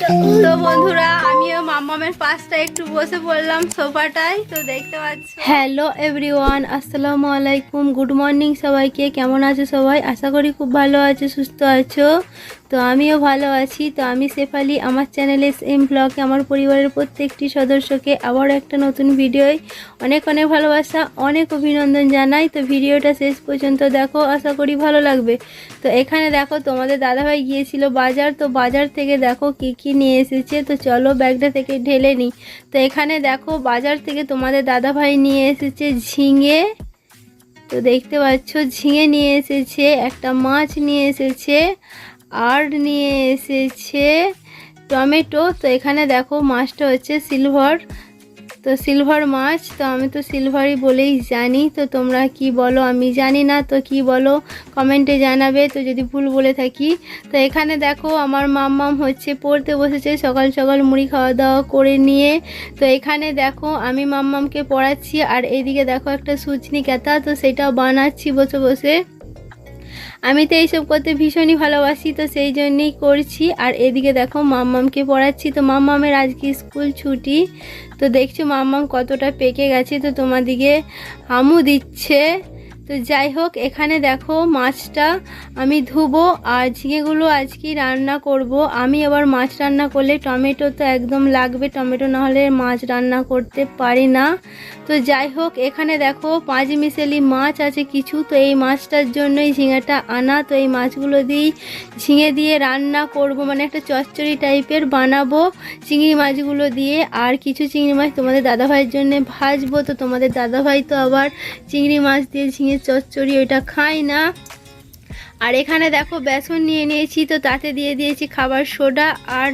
তো বন্ধুরা আমিও মাম্মামের পাশটা একটু বসে পড়লাম সোফাটায়, তো দেখতে পাচ্ছ। হ্যালো এভরিওয়ান, আসসালামু আলাইকুম, গুড মর্নিং সবাইকে, কেমন আছো সবাই? আশা করি খুব ভালো আছো, সুস্থ আছো। তো আমিও ভালো আছি। তো আমি শেফালি, আমার চ্যানেলে এম ব্লগে আমার পরিবারের প্রত্যেকটি সদস্যকে আবার একটা নতুন ভিডিওয় অনেক অনেক ভালোবাসা, অনেক অভিনন্দন জানাই। তো ভিডিওটা শেষ পর্যন্ত দেখো, আশা করি ভালো লাগবে। তো এখানে দেখো, তোমাদের দাদাভাই গিয়েছিল বাজার। তো বাজার থেকে দেখো কি কি নিয়ে এসেছে। তো চলো ব্যাগটা থেকে ঢেলে নিই তো এখানে দেখো বাজার থেকে তোমাদের দাদাভাই নিয়ে এসেছে ঝিঙে। তো দেখতে পাচ্ছ, ঝিঙে নিয়ে এসেছে, একটা মাছ নিয়ে এসেছে আর নিয়ে এসেছে, টমেটো। তো এখানে দেখো মাছটা হচ্ছে সিলভার। তো সিলভার মাছ, তো আমি তো সিলভারই বলেই জানি, তো তোমরা কি বলো? আমি জানি না, তো কি বলো? কমেন্টে জানাবে, তো যদি ভুল বলে থাকি। তো এখানে দেখো, আমার মাম্মাম হচ্ছে পড়তে বসেছে, সকাল সকাল মুড়ি খাওয়া দাওয়া করে নিয়ে। তো এখানে দেখো, আমি মাম্মামকে পড়াচ্ছি, আর এইদিকে দেখো একটা সুচনি কেতা তো সেটা বানাচ্ছি বসে বসে। আমি তো এইসব করতে ভীষণই ভালোবাসি, তো সেই জন্যেই করছি। আর এদিকে দেখো মাম্মামকে পড়াচ্ছি, তো মাম্মামের আজকে স্কুল ছুটি। তো দেখছ মাম্মাম কতটা পেকে গেছে, তো তোমাদিকে হামু দিচ্ছে। তো যাই হোক, এখানে দেখো মাছটা আমি ধুবো আর ঝিঙেগুলো আজকে রান্না করব। আমি আবার মাছ রান্না করলে টমেটো তো একদম লাগবে, টমেটো না হলে মাছ রান্না করতে পারি না। তো যাই হোক, এখানে দেখো পাঁচ মিশেলি মাছ আছে কিছু, তো এই মাছটার জন্যই ঝিঙেটা আনা। তো এই মাছগুলো দিয়েই ঝিঙে দিয়ে রান্না করব মানে একটা চচ্চড়ি টাইপের বানাবো চিংড়ি মাছগুলো দিয়ে। আর কিছু চিংড়ি মাছ তোমাদের দাদাভাইয়ের জন্য ভাজবো, তো তোমাদের দাদাভাই তো আবার চিংড়ি মাছ দিয়ে ঝিঙে চচ্চড়ি, ওইটা খাই না। আর এখানে দেখো বেসন নিয়ে নিয়েছি, তো তাতে দিয়ে দিয়েছি খাবার সোডা আর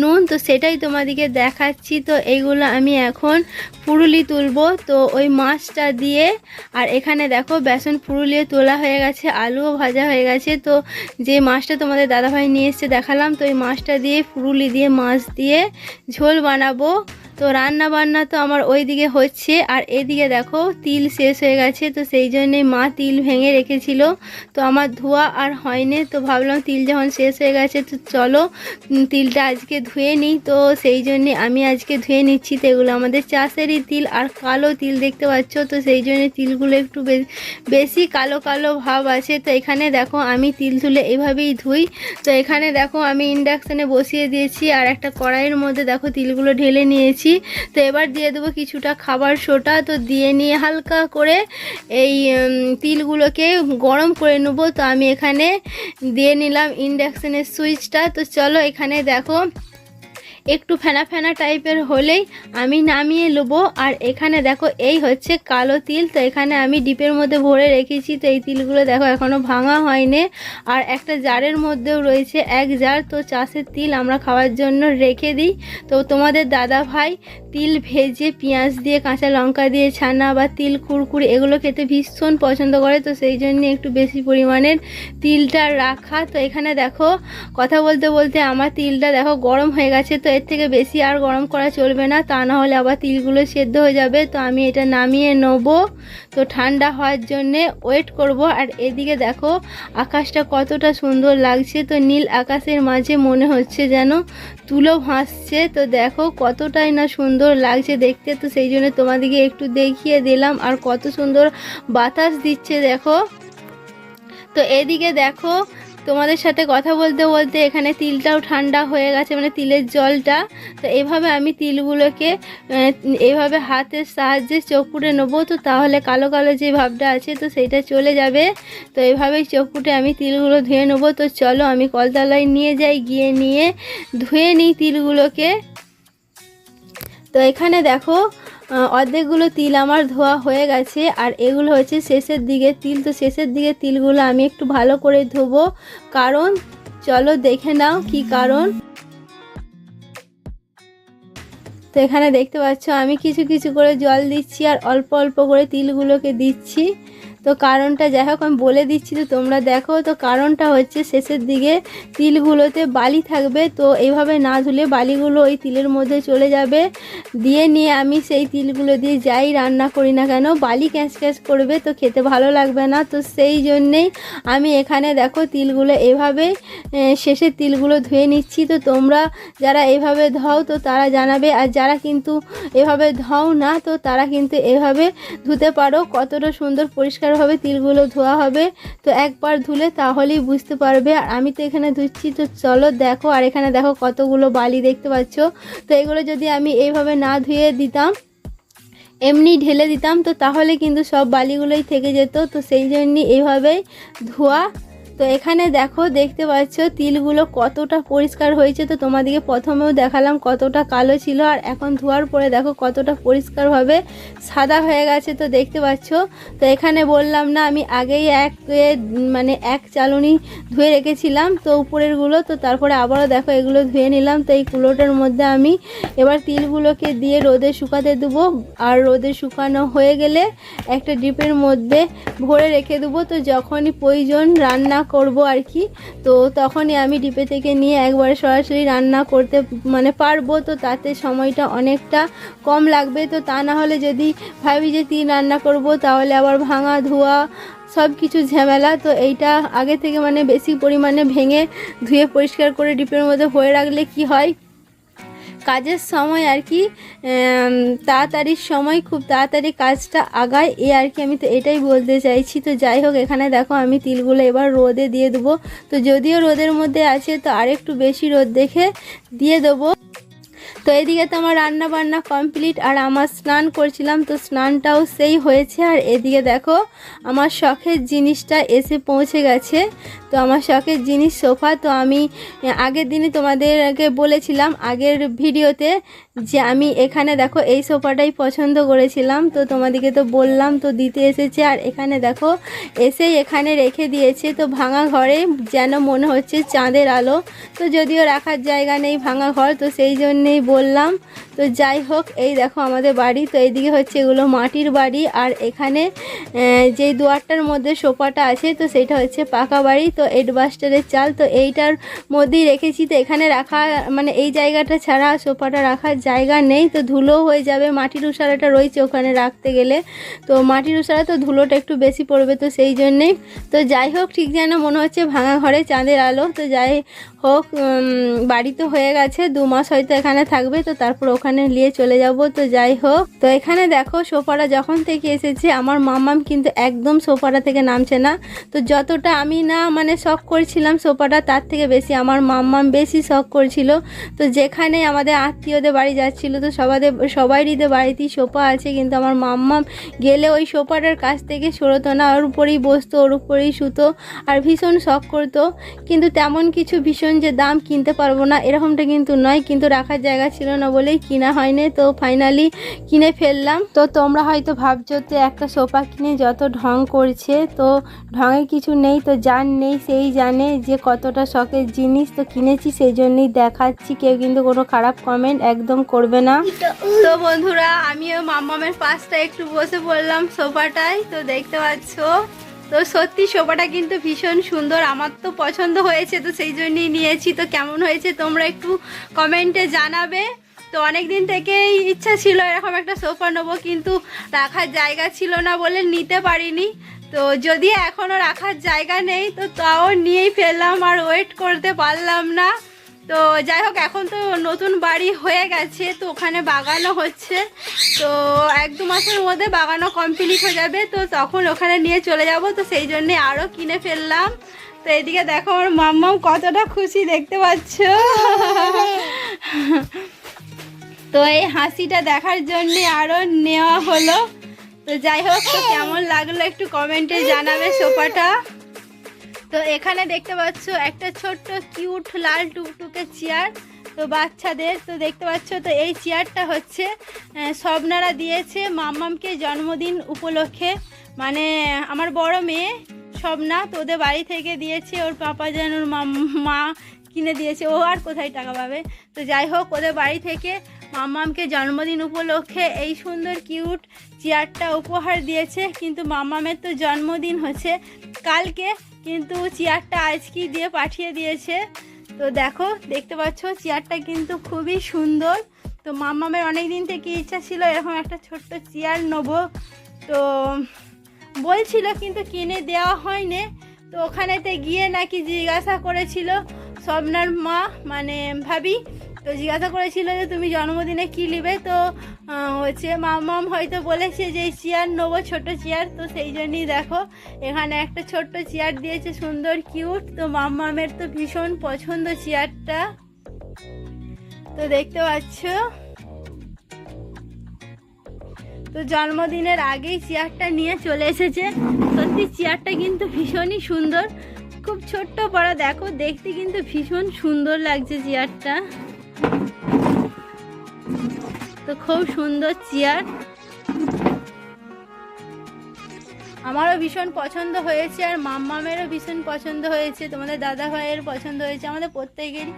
নুন, তো সেটাই তোমাদেরকে দেখাচ্ছি। তো এইগুলো আমি এখন পুরুলি তুলবো, তো ওই মাছটা দিয়ে। আর এখানে দেখো বেসন পুরুলিয়ে তোলা হয়ে গেছে, আলুও ভাজা হয়ে গেছে। তো যে মাছটা তোমাদের দাদাভাই নিয়ে এসছে দেখালাম, তো ওই মাছটা দিয়ে পুরুলি দিয়ে মাছ দিয়ে ঝোল বানাবো। তো রান্না বান্না তো আমার ওই দিকে হচ্ছে, আর এদিকে দেখো তিল শেষ হয়ে গেছে, তো সেই জন্যে মা তিল ভেঙে রেখেছিল। তো আমার ধোয়া আর হয়নি, তো ভাবলাম তিল যখন শেষ হয়ে গেছে তো চলো তিলটা আজকে ধুয়ে নিই। তো সেই জন্যে আমি আজকে ধুয়ে নিচ্ছি তো এগুলো আমাদের চাষেরই তিল আর কালো তিল দেখতে পাচ্ছ, তো সেই জন্য তিলগুলো একটু বেশি কালো কালো ভাব আছে। তো এখানে দেখো আমি তিল তুলে এভাবেই ধুই। তো এখানে দেখো আমি ইন্ডাকশানে বসিয়ে দিয়েছি, আর একটা কড়াইয়ের মধ্যে দেখো তিলগুলো ঢেলে নিয়েছি। তো এবার দিয়ে দেবো কিছুটা খাবার সোটা। তো দিয়ে নিয়ে হালকা করে এই তিলগুলোকে গরম করে নেব। তো আমি এখানে দিয়ে নিলাম ইন্ডাকশানের সুইচটা। তো চলো এখানে দেখো একটু ফেনা ফেনা টাইপের হলেই আমি নামিয়ে নেব। আর এখানে দেখো, এই হচ্ছে কালো তিল। তো এখানে আমি ডিপের মধ্যে ভরে রেখেছি। তো এই তিলগুলো দেখো এখনও ভাঙা হয়নি। আর একটা জারের মধ্যেও রয়েছে এক জার। তো চাষের তিল আমরা খাওয়ার জন্য রেখে দিই। তো তোমাদের দাদা ভাই তিল ভেজে পেঁয়াজ দিয়ে, কাঁচা লঙ্কা দিয়ে, ছানা বা তিল কুরকুরি এগুলো খেতে ভীষণ পছন্দ করে। তো সেই জন্য একটু বেশি পরিমাণের তিলটা রাখা। তো এখানে দেখো, কথা বলতে বলতে আমার তিলটা দেখো গরম হয়ে গেছে। তো এর থেকে বেশি আর গরম করা চলবে না, তা না হলে আবার তিলগুলো সেদ্ধ হয়ে যাবে। তো আমি এটা নামিয়ে নেব। তো ঠান্ডা হওয়ার জন্যে ওয়েট করব। আর এদিকে দেখো, আকাশটা কতটা সুন্দর লাগছে। তো নীল আকাশের মাঝে মনে হচ্ছে যেন তুলো ভাসছে। তো দেখো, কতটাই না সুন্দর লাগছে দেখতে। তো সেই জন্য তোমাদেরকে একটু দেখিয়ে দিলাম। আর কত সুন্দর বাতাস দিচ্ছে দেখো। তো এদিকে দেখো তোমাদের সাথে কথা বলতে বলতে এখানে তিলটাও ঠান্ডা হয়ে গেছে মানে তিলের জলটা। তো এভাবে আমি তিলগুলোকে আহ, এইভাবে হাতের সাহায্যে চকুটে নেব তো তাহলে কালো কালো যে ভাবটা আছে তো সেইটা চলে যাবে। তো এইভাবেই চকুটে আমি তিলগুলো ধুয়ে নেব। তো চলো আমি কলতলায় নিয়ে যাই গিয়ে নিয়ে ধুয়ে নিই তিলগুলোকে। তো এখানে দেখো অর্ধেকগুলো তিল আমার ধোয়া হয়ে গেছে, আর এগুলো হচ্ছে শেষের দিকে তিল। তো শেষের দিকে তিলগুলো আমি একটু ভালো করে ধোবো, কারণ চলো দেখে নাও কি কারণ। তো এখানে দেখতে পাচ্ছ, আমি কিছু কিছু করে জল দিচ্ছি আর অল্প অল্প করে তিলগুলোকে দিচ্ছি। তো কারণটা যাই হোক, আমি বলে দিচ্ছি তো তোমরা দেখো, তো কারণটা হচ্ছে শেষের দিকে তিলগুলোতে বালি থাকবে। তো এইভাবে না ধুলে বালিগুলো ওই তিলের মধ্যে চলে যাবে। দিয়ে নিয়ে আমি সেই তিলগুলো দিয়ে যাই রান্না করি না কেন, বালি ক্যাঁচ ক্যাঁচ করবে, তো খেতে ভালো লাগবে না। তো সেই জন্যেই আমি এখানে দেখো তিলগুলো এভাবে শেষের তিলগুলো ধুয়ে নিচ্ছি। তো তোমরা যারা এভাবে ধাও, তো তারা জানাবে। আর যারা কিন্তু এভাবে ধাও না, তো তারা কিন্তু এভাবে ধুতে পারো। কতটা সুন্দর পরিষ্কারভাবে তিলগুলো ধোয়া হবে। তো একবার ধুলে তাহলেই বুঝতে পারবে। আর আমি তো এখানে ধুচ্ছি, তো চলো দেখো। আর এখানে দেখো কতগুলো বালি দেখতে পাচ্ছ। তো এগুলো যদি আমি এইভাবে না ধুয়ে দিতাম, এমনি ঢেলে দিতাম, তো তাহলে কিন্তু সব বালিগুলোই থেকে যেত। তো সেই জন্যই এইভাবেই ধোয়া তো এখানে দেখো, দেখতে পাচ্ছ তিলগুলো কতটা পরিষ্কার হয়েছে। তো তোমাদেরকে প্রথমেও দেখালাম কতটা কালো ছিল আর এখন ধোয়ার পরে দেখো কতটা পরিষ্কারভাবে সাদা হয়ে গেছে, তো দেখতে পাচ্ছ। তো এখানে বললাম না, আমি আগেই এক মানে এক চালনি ধুয়ে রেখেছিলাম তো উপরেরগুলো তো তারপরে আবারও দেখো এগুলো ধুয়ে নিলাম। তো এই কুলোটার মধ্যে আমি এবার তিলগুলোকে দিয়ে রোদে শুকাতে দেবো। আর রোদে শুকানো হয়ে গেলে একটা ডিপের মধ্যে ভরে রেখে দেবো। তো যখনই প্রয়োজন রান্না করব আর কি। তো তখনই আমি ডিপে থেকে নিয়ে একবারে সরাসরি রান্না করতে মানে পারব। তো তাতে সময়টা অনেকটা কম লাগবে। তো তা না হলে যদি ভাবি যে তিন রান্না করব, তাহলে আবার ভাঙা, ধোয়া সব কিছু ঝামেলা। তো এইটা আগে থেকে মানে বেশি পরিমাণে ভেঙে ধুয়ে পরিষ্কার করে ডিপের মধ্যে হয়ে রাখলে কি হয়? কাজের সময় আর কি তাড়াতাড়ি তাড়াতাড়ির সময়, খুব তাড়াতাড়ি কাজটা আগায়। এ আর কি আমি তো এটাই বলতে চাইছি। তো যাই হোক, এখানে দেখো আমি তিলগুলো এবার রোদে দিয়ে দেবো। তো যদিও রোদের মধ্যে আছে, তো আরেকটু বেশি রোদ দেখে দিয়ে দেবো। তো এদিকে তো আমার রান্না বান্না কমপ্লিট আর আমার স্নান করছিলাম, তো স্নানটাও সেই হয়েছে। আর এদিকে দেখো, আমার শখের জিনিসটা এসে পৌঁছে গেছে। তো আমার শখের জিনিস সোফা, তো আমি আগের দিনে তোমাদেরকে বলেছিলাম, আগের ভিডিওতে যে আমি এখানে দেখো, এই সোফাটাই পছন্দ করেছিলাম। তো তোমাদেরকে তো বললাম, তো দিতে এসেছে। আর এখানে দেখো, এসেই এখানে রেখে দিয়েছে। তো ভাঙা ঘরে যেন মনে হচ্ছে চাঁদের আলো। তো যদিও রাখার জায়গা নেই ভাঙা ঘর, তো সেই জন্যেই বললাম। তো যাই হোক, এই দেখো আমাদের বাড়ি। তো এইদিকে হচ্ছে এগুলো মাটির বাড়ি। আর এখানে যেই দুয়ারটার মধ্যে সোফাটা আছে, তো সেটা হচ্ছে পাকা বাড়ি। তো এডবাস্টারের চাল, তো এইটার মধ্যেই রেখেছি। তো এখানে রাখা মানে এই জায়গাটা ছাড়া সোফাটা রাখার জায়গা নেই। তো ধুলো হয়ে যাবে। মাটির উসারাটা রয়েছে ওখানে রাখতে গেলে। তো মাটির উসারা তো ধুলোটা একটু বেশি পড়বে তো সেই জন্যেই। তো যাই হোক, ঠিক যেন মনে হচ্ছে ভাঙা ঘরে চাঁদের আলো। তো যাই হোক বাড়ি তো হয়ে গেছে, দু মাস হয়তো এখানে থাকবে, তো তারপর ওখানে নিয়ে চলে যাব, তো যাই হোক। তো এখানে দেখো সোফাটা যখন থেকে এসেছে, আমার মামাম কিন্তু একদম সোফাটা থেকে নামছে না। তো যতটা আমি না মানে শখ করছিলাম সোফাটা, তার থেকে বেশি আমার মাম্মাম বেশি শখ করছিল। তো যেখানে আমাদের আত্মীয়দের বাড়ি যাচ্ছিল, তো সবাদের, সবাইরই বাড়িতেই সোফা আছে, কিন্তু আমার মাম্মাম গেলে ওই সোফাটার কাছ থেকে সরতো না, ওর উপরেই বসতো, ওর উপরেই শুতো, আর ভীষণ শখ করতো। কিন্তু তেমন কিছু ভীষণ যে দাম কিনতে পারব না, এরকমটা কিন্তু নয়, কিন্তু রাখার জায়গা ছিল না বলেই কিনা হয়নি। তো ফাইনালি কিনে ফেললাম। তো তোমরা হয়তো ভাবছ যে একটা সোফা কিনে যত ঢং করছে, তো ঢঙের কিছু নেই, তো যার নেই সেই জানে যে কতটা শখের জিনিস। তো কিনেছি সেই জন্যই দেখাচ্ছি। কেউ কিন্তু কোনো খারাপ কমেন্ট একদম করবে না। তো বন্ধুরা, আমিও মাম্মামের পাশটা একটু বসে পড়লাম সোফাটায়। তো দেখতে পাচ্ছ তো সত্যি সোফাটা কিন্তু ভীষণ সুন্দর। আমার তো পছন্দ হয়েছে, তো সেই জন্যই নিয়েছি। তো কেমন হয়েছে তোমরা একটু কমেন্টে জানাবে। তো অনেক দিন থেকেই ইচ্ছা ছিল এরকম একটা সোফা নেব, কিন্তু রাখার জায়গা ছিল না বলে নিতে পারিনি। তো যদি এখনও রাখার জায়গা নেই, তো তাও নিয়েই ফেললাম, আর ওয়েট করতে পারলাম না। তো যাই হোক, এখন তো নতুন বাড়ি হয়ে গেছে, তো ওখানে বাগানো হচ্ছে। তো এক দু মাসের মধ্যে বাগানো কমপ্লিট হয়ে যাবে, তো তখন ওখানে নিয়ে চলে যাব। তো সেই জন্যে আরও কিনে ফেললাম। তো এদিকে দেখো আমার মাম্মাম কতটা খুশি দেখতে পাচ্ছ। তো এই হাসিটা দেখার জন্যে আরও নেওয়া হলো। তো যাই হোক কেমন লাগল একটু কমেন্টে জানাবে সোফাটা তো এখানে দেখতে পাচ্ছ একটা ছোট্ট, কিউট, লাল টুকটুকে চেয়ার। তো বাচ্চাদের, তো দেখতে পাচ্ছ, তো এই চেয়ারটা হচ্ছে স্বপ্নারা দিয়েছে মাম্মামকে জন্মদিন উপলক্ষে। মানে আমার বড় মেয়ে স্বপ্না তো ওদের বাড়ি থেকে দিয়েছে, ওর পাপা যেন ওর মা কিনে দিয়েছে, ও আর কোথায় টাকা পাবে? তো যাই হোক, ওদের বাড়ি থেকে মাম্মামকে জন্মদিন উপলক্ষে এই সুন্দর, কিউট চেয়ারটা উপহার দিয়েছে। কিন্তু মাম্মামের তো জন্মদিন হচ্ছে কালকে। কিন্তু চেয়ারটা আজকেই দিয়ে পাঠিয়ে দিয়েছে। তো দেখো, দেখতে পাচ্ছ, চেয়ারটা কিন্তু খুবই সুন্দর। তো মাম্মামের অনেক দিন থেকে ইচ্ছা ছিল এরকম একটা ছোট্ট চেয়ার নেব। তো বলছিল কিন্তু কিনে দেওয়া হয়নি। তো ওখানেতে গিয়ে নাকি জিজ্ঞাসা করেছিল স্বপ্নার মা মানে ভাবি তো জিজ্ঞাসা করেছিল যে তুমি জন্মদিনে কী নেবে? তো হচ্ছে মামাম হয়তো বলেছে যে এই চেয়ার নেব, ছোটো চেয়ার। তো সেই জন্যই দেখো, এখানে একটা ছোট্ট চেয়ার দিয়েছে, সুন্দর, কিউট। তো মামামের তো ভীষণ পছন্দ চেয়ারটা। তো দেখতে পাচ্ছ? তো জন্মদিনের আগেই চেয়ারটা নিয়ে চলে এসেছে। সত্যি চেয়ারটা কিন্তু ভীষণই সুন্দর। খুব ছোট্ট পড়া দেখো, দেখতে কিন্তু ভীষণ সুন্দর লাগছে চেয়ারটা। তো খুব সুন্দর চেয়ার। আমারও ভীষণ পছন্দ হয়েছে আর মাম্মামেরও ভীষণ পছন্দ হয়েছে। তোমাদের দাদা ভাইয়ের পছন্দ হয়েছে। আমাদের প্রত্যেকেরই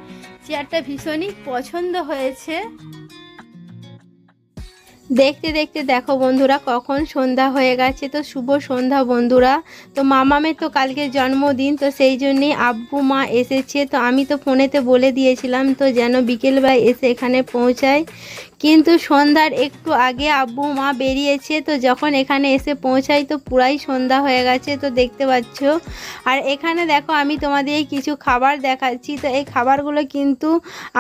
চেয়ারটা ভীষণই পছন্দ হয়েছে। দেখতে দেখতে দেখো বন্ধুরা, কখন সন্ধ্যা হয়ে গেছে। তো শুভ সন্ধ্যা বন্ধুরা। তো মামামের তো কালকে জন্মদিন, তো সেই জন্যেই আব্বু, মা এসেছে। তো আমি তো ফোনেতে বলে দিয়েছিলাম, তো যেন বিকেলবেলায় এসে এখানে পৌঁছায়। কিন্তু সন্ধ্যার একটু আগে আব্বু মা বেরিয়েছে, তো যখন এখানে এসে পৌঁছাই তো পুরাই সন্ধ্যা হয়ে গেছে, তো দেখতে পাচ্ছ। আর এখানে দেখো আমি তোমাদের কিছু খাবার দেখাচ্ছি, তো এই খাবারগুলো কিন্তু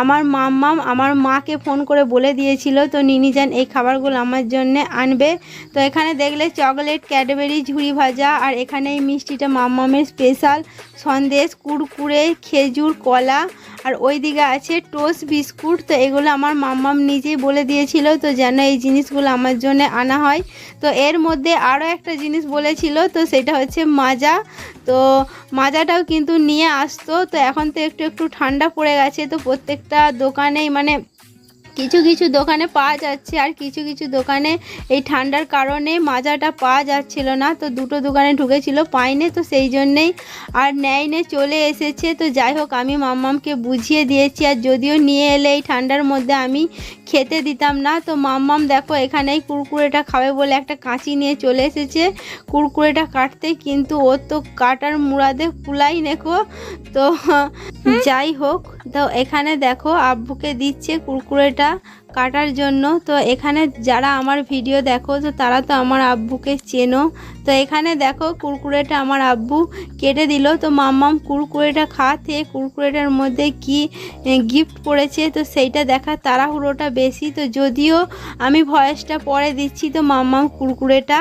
আমার মাম্মাম আমার মাকে ফোন করে বলে দিয়েছিল, তো নিনি যান এই খাবারগুলো আমার জন্য আনবে। তো এখানে দেখলে চকলেট, ক্যাডবেরি, ঝুড়ি ভাজা, আর এখানে এই মিষ্টিটা মাম্মামের স্পেশাল সন্দেশ কুরকুরে খেজুর, কলা, আর ওইদিকে আছে টোস্ট বিস্কুট, তো এগুলো আমার মাম্মাম নিজেই বলে দিয়েছিল তো যেন এই জিনিসগুলো আমার জন্য আনা হয়। তো এর মধ্যে আরও একটা জিনিস বলেছিল, তো সেটা হচ্ছে মাজা। তো মাজাটাও কিন্তু নিয়ে আসতো, তো এখন তো একটু একটু ঠান্ডা পড়ে গেছে, তো প্রত্যেকটা দোকানেই মানে কিছু কিছু দোকানে পাওয়া যাচ্ছে আর কিছু কিছু দোকানে এই ঠান্ডার কারণে মাজাটা পাওয়া যাচ্ছিল না, তো দুটো দোকানে ঢুকেছিল পাইনে, তো সেই জন্যেই আর নেয়নে, চলে এসেছে। তো যাই হোক, আমি মাম্মামকে বুঝিয়ে দিয়েছি আর যদিও নিয়ে এলে এই ঠান্ডার মধ্যে আমি খেতে দিতাম না। তো মাম্মাম দেখো এখানেই কুরকুরেটা খাবে বলে একটা কাঁচি নিয়ে চলে এসেছে। কুরকুরেটা কাটতে কিন্তু ওর তো কাটার মুড়াদে কুলাই নেকো। তো যাই হোক তো এখানে দেখো আব্বুকে দিচ্ছে কুরকুরেটা। কাটার জন্য। তো এখানে যারা আমার ভিডিও দেখো, তো তারা তো আমার আব্বুকে চেনো। তো এখানে দেখো কুরকুরেটা আমার আব্বু কেটে দিল। তো মাম্মাম কুরকুরেটা খাতে কুরকুরেটার মধ্যে কি গিফট পড়েছে, তো সেইটা দেখা তাড়াহুড়োটা বেশি। তো যদিও আমি ভয়েসটা পরে দিচ্ছি, তো মাম্মাম কুরকুরেটা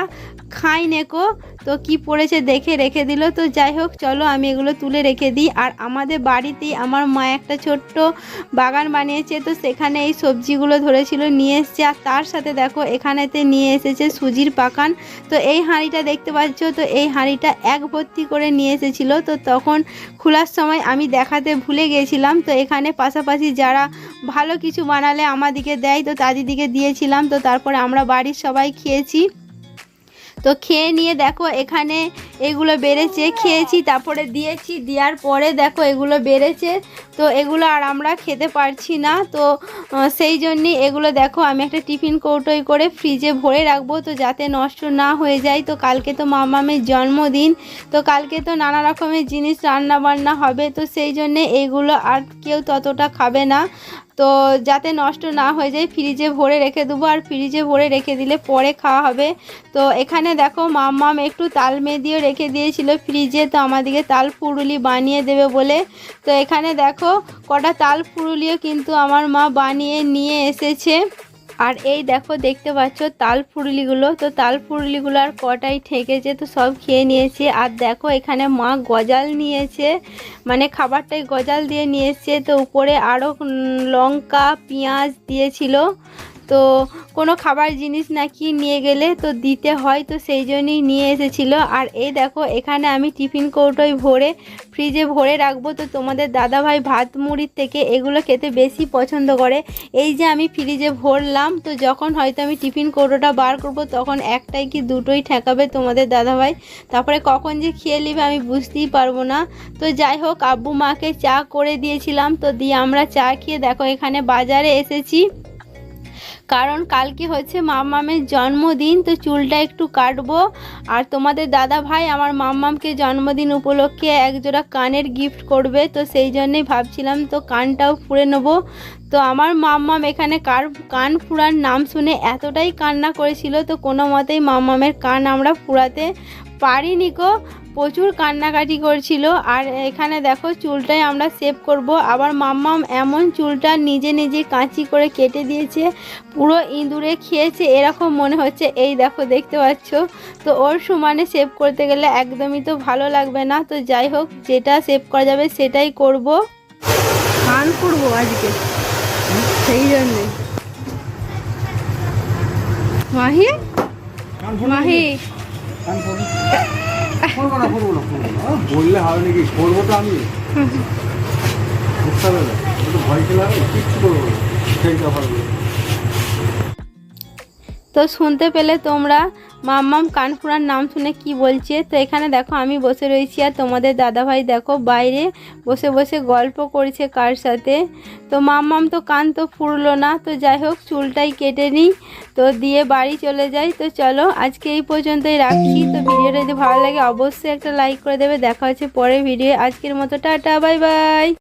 খাই নেকো তো কি পড়েছে দেখে রেখে দিল। তো যাই হোক, চলো আমি এগুলো তুলে রেখে দিই। আর আমাদের বাড়িতেই আমার মা একটা ছোট্ট বাগান বানিয়েছে, তো সেখানে এই সবজিগুলো ধরেছিল, নিয়ে এসছে। আর তার সাথে দেখো, এখানেতে নিয়ে এসেছে সুজির পাকান। তো এই হাঁড়িটা দেখতে পাচ্ছ, তো এই হাঁড়িটা এক ভর্তি করে নিয়ে এসেছিল। তো তখন খোলার সময় আমি দেখাতে ভুলে গিয়েছিলাম তো এখানে পাশাপাশি যারা ভালো কিছু বানালে আমাদিকে দেয়, তো তাদিদিকে দিয়েছিলাম। তো তারপরে আমরা বাড়ির সবাই খেয়েছি। তো খেয়ে নিয়ে দেখো এখানে এগুলো বেড়েছে, খেয়েছি, তারপরে দিয়েছি, দেওয়ার পরে দেখো এগুলো বেড়েছে। তো এগুলো আর আমরা খেতে পারছি না, তো সেই জন্যে এগুলো দেখো আমি একটা টিফিন কৌটোয় করে ফ্রিজে ভরে রাখব, তো যাতে নষ্ট না হয়ে যায়। তো কালকে তো মামামের জন্মদিন, তো কালকে তো নানা রকমের জিনিস রান্না বান্না হবে, তো সেই জন্যে এগুলো আর কেউ ততটা খাবে না। তো যাতে নষ্ট না হয়ে যায়, ফ্রিজে ভরে রেখে দেবো, আর ফ্রিজে ভরে রেখে দিলে পরে খাওয়া হবে। তো এখানে দেখো মাম্মাম একটু তাল মেদিও রেখে দিয়েছিল ফ্রিজে, তো আমাদেরকে তাল ফুরুলি বানিয়ে দেবে বলে। তো এখানে দেখো, কটা তাল ফুরুলিও কিন্তু আমার মা বানিয়ে নিয়ে এসেছে। আর এই দেখো, দেখতে পাচ্ছ তাল ফুরুলিগুলো তো তাল ফুরুলিগুলো আর কটাই ঠেকেছে, তো সব খেয়ে নিয়েছে। আর দেখো, এখানে মা গজাল নিয়েছে মানে খাবারটাই গজাল দিয়ে নিয়ে এসছে তো উপরে আরও লঙ্কা, পেঁয়াজ দিয়েছিল। তো কোনো খাবার জিনিস নাকি নিয়ে গেলে তো দিতে হয়, তো সেই জন্যই নিয়ে এসেছিল। আর এই দেখো, এখানে আমি টিফিন কৌটোয় ভরে, ফ্রিজে ভরে রাখব। তো তোমাদের দাদাভাই ভাত মুড়ির থেকে এগুলো খেতে বেশি পছন্দ করে। এই যে আমি ফ্রিজে ভরলাম, তো যখন হয়তো আমি টিফিন কৌটোটা বার করব, তখন একটাই কি দুটোই ঠেকাবে তোমাদের দাদাভাই? তারপরে কখন যে খেয়ে নিবে আমি বুঝতেই পারব না। তো যাই হোক, আব্বু মাকে চা করে দিয়েছিলাম। তো দিয়ে আমরা চা খেয়ে দেখো, এখানে বাজারে এসেছি। কারণ কালকে হচ্ছে মাম্মামের জন্মদিন, তো চুলটা একটু কাটবো। আর তোমাদের দাদা ভাই আমার মাম্মামকে জন্মদিন উপলক্ষে একজোড়া কানের গিফট করবে, তো সেই জন্যেই ভাবছিলাম, তো কানটাও ফুড়ে নেব। তো আমার মাম্মাম এখানে কার, কান ফুরার নাম শুনে এতটাই কান্না করেছিল, তো কোনো মতেই মাম্মামের কান আমরা ফুরাতে পারিনি গো। প্রচুর কান্নাকাটি করছিল। আর এখানে দেখো চুলটাই আমরা সেভ করব। আবার মাম্মাম এমন চুলটা নিজে নিজে কাঁচি করে কেটে দিয়েছে। পুরো ইঁদুরে খেয়েছে এরকম মনে হচ্ছে। এই দেখো দেখতে পাচ্ছ? তো ওর সমানে সেভ করতে গেলে একদমই তো ভালো লাগবে না। তো যাই হোক যেটা সেভ করা যাবে সেটাই করব। কান করব আজকে। সেই জন্যে। মাহি? মাহি? করব না করব না করব না। বললে হবে নাকি? করব তো আমি। বুঝতে হবে না। ভয় খেলে হবে, কিচ্ছু করব সেই ব্যাপারগুলো তো শুনতে পেলে তোমরা মাম্মাম কানপুরার নাম শুনে কি বলছে? তো এখানে দেখো, আমি বসে রয়েছি আর তোমাদের দাদাভাই দেখো, বাইরে বসে বসে গল্প করছে কার সাথে। তো মাম্মাম তো কান তো ফুরলো না, তো যাই হোক, চুলটাই কেটে নিই, তো দিয়ে বাড়ি চলে যাই। তো চলো, আজকে এই পর্যন্তই রাখছি। তো ভিডিওটা যদি ভালো লাগে, অবশ্যই একটা লাইক করে দেবে। দেখা হচ্ছে পরের ভিডিও আজকের মতো টাটা বাই বাই